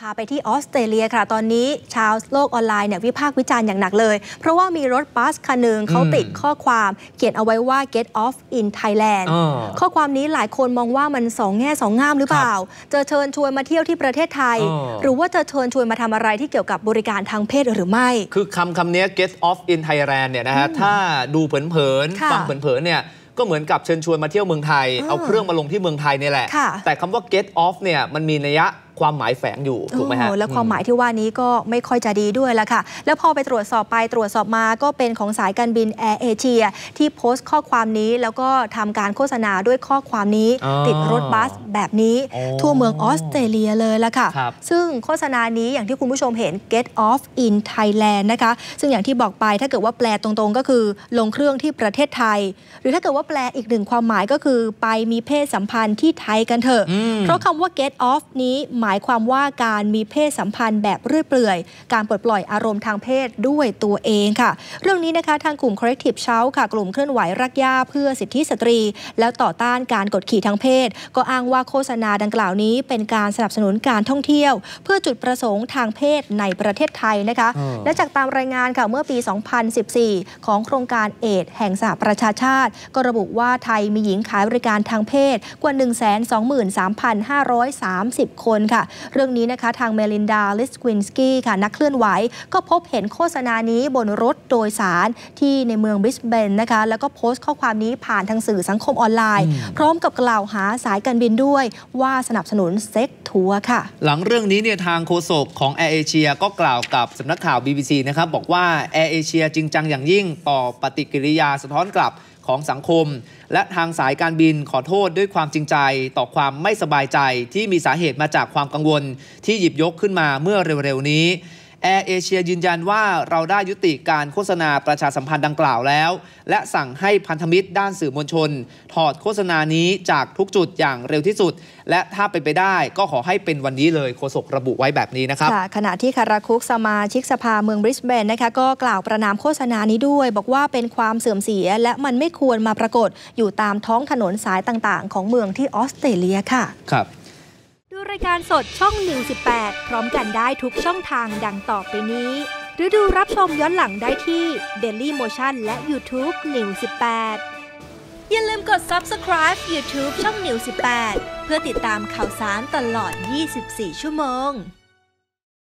พาไปที่ออสเตรเลียค่ะ ตอนนี้ชาวโลกออนไลน์เนี่ยวิพากษ์วิจารณ์อย่างหนักเลย เพราะว่ามีรถบัสคันหนึ่งเขาติดข้อความเขียนเอาไว้ว่า get off in Thailand อ่าข้อความนี้หลายคนมองว่ามันสองแง่สองงามหรือเปล่า จะเชิญชวนมาเที่ยวที่ประเทศไทยอ่าหรือว่าจะเชิญชวนมาทำอะไรที่เกี่ยวกับบริการทางเพศหรือไม่ คือคำคำนี้ get off in Thailand เนี่ยนะฮะถ้าดูเผินค่ะๆฟังเผินๆเนี่ยก็เหมือนกับเชิญชวนมาเที่ยวเมืองไทยอ่าเอาเครื่องมาลงที่เมืองไทยเนี่ยแหละค่ะแต่คำว่า get off เนี่ยมันมีนัยยะ ความหมายแฝงอยู่ถูกไหมฮะโอ้แล้วความหมายที่ว่านี้ก็ไม่ค่อยจะดีด้วยละค่ะ แล้วพอไปตรวจสอบไปตรวจสอบมาก็เป็นของสายการบินแอร์เอเชียที่โพสต์ข้อความนี้แล้วก็ทำการโฆษณาด้วยข้อความนี้อ๋อติดรถบัสแบบนี้อ๋อทั่วเมืองออสเตรเลียเลยละค่ะครับซึ่งโฆษณานี้อย่างที่คุณผู้ชมเห็น get off in Thailand นะคะ ซึ่งอย่างที่บอกไปถ้าเกิดว่าแปลตรงๆ ก็คือลงเครื่องที่ประเทศไทย หรือถ้าเกิดว่าแปลอีกหนึ่งความหมายก็คือ ไปมีเพศสัมพันธ์ที่ไทยกันเถอะอืมเพราะคำว่า get off นี้หมายความว่าการมีเพศสัมพันธ์แบบเรื่อยเปื่อย การปลดปล่อยอารมณ์ทางเพศด้วยตัวเองค่ะ เรื่องนี้นะคะทางกลุ่ม Collective Shout ค่ะ กลุ่มเคลื่อนไหวรักย่าเพื่อสิทธิสตรี แล้วต่อต้านการกดขี่ทางเพศ ก็อ้างว่าโฆษณาดังกล่าวนี้ เป็นการสนับสนุนการท่องเที่ยว เพื่อจุดประสงค์ทางเพศในประเทศไทยนะคะอืมและจากตามรายงานค่ะเมื่อปี 2014 ของโครงการเอดแห่งสหประชาชาติ ก็ระบุว่าไทยมีหญิงขายบริการทางเพศกว่า 123,530 คนค่ะ เรื่องนี้นะคะทางเมลินดาลิสควินสกี้ค่ะนักเคลื่อนไหว ก็พบเห็นโฆษณานี้บนรถโดยสารที่ในเมืองบริสเบนนะคะ แล้วก็โพสต์ข้อความนี้ผ่านทางสื่อสังคมออนไลน์ พร้อมกับกล่าวหาสายการบินด้วยว่าสนับสนุนเซ็กทัวร์ค่ะ หลังเรื่องนี้เนี่ยทางโฆษกของ Air Asia ก็กล่าวกับสำนักข่าว BBC นะครับบอกว่า Air Asia จริงจังอย่างยิ่งต่อปฏิกิริยาสะท้อนกลับ ของสังคม และทางสายการบินขอโทษด้วยความจริงใจ ต่อความไม่สบายใจที่มีสาเหตุมาจากความกังวล ที่หยิบยกขึ้นมาเมื่อเร็วๆนี้ แอร์เอเชียยืนยันว่าเราได้ยุติการโฆษณาประชาสัมพันธ์ดังกล่าวแล้ว และสั่งให้พันธมิตรด้านสื่อมวลชน ถอดโฆษณานี้จากทุกจุดอย่างเร็วที่สุด และถ้าเป็นไปได้ก็ขอให้เป็นวันนี้เลยโฆษกระบุไว้แบบนี้นะครับค่ะขณะที่คาราคุกสมาชิกสภาเมืองบริสเบนนะคะก็กล่าวประนามโฆษณานี้ด้วย บอกว่าเป็นความเสื่อมเสีย และมันไม่ควรมาปรากฏอยู่ตามท้องถนนสายต่างๆ ของเมืองที่ออสเตรเลียค่ะครับ ดูรายการสดช่อง 118 พร้อมกันได้ทุกช่องทางดังต่อไปนี้ หรือดูรับชมย้อนหลังได้ที่ Daily Motion และ YouTube 118 อย่าลืมกด Subscribe YouTube ช่อง118 เพื่อติดตามข่าวสารตลอด 24 ชั่วโมง